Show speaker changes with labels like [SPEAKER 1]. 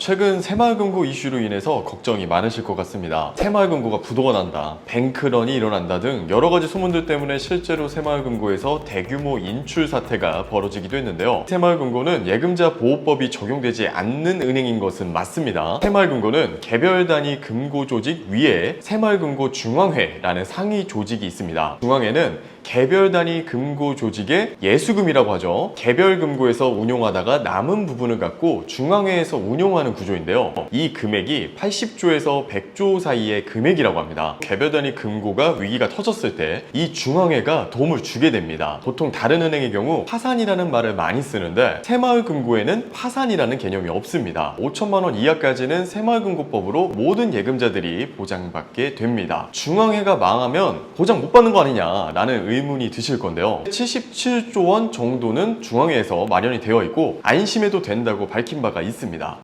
[SPEAKER 1] 최근 새마을금고 이슈로 인해서 걱정이 많으실 것 같습니다. 새마을금고가 부도가 난다, 뱅크런이 일어난다 등 여러 가지 소문들 때문에 실제로 새마을금고에서 대규모 인출 사태가 벌어지기도 했는데요. 새마을금고는 예금자 보호법이 적용되지 않는 은행인 것은 맞습니다. 새마을금고는 개별 단위 금고 조직 위에 새마을금고 중앙회라는 상위 조직이 있습니다. 중앙회는 개별 단위 금고 조직의 예수금이라고 하죠. 개별 금고에서 운용하다가 남은 부분을 갖고 중앙회에서 운용하는 구조인데요. 이 금액이 80조에서 100조 사이의 금액이라고 합니다. 개별 단위 금고가 위기가 터졌을 때 이 중앙회가 도움을 주게 됩니다. 보통 다른 은행의 경우 파산이라는 말을 많이 쓰는데 새마을금고에는 파산이라는 개념이 없습니다. 5천만 원 이하까지는 새마을금고법으로 모든 예금자들이 보장받게 됩니다. 중앙회가 망하면 보장 못 받는 거 아니냐라는 의문이 드실 건데요. 77조 원 정도는 중앙회에서 마련이 되어 있고 안심해도 된다고 밝힌 바가 있습니다.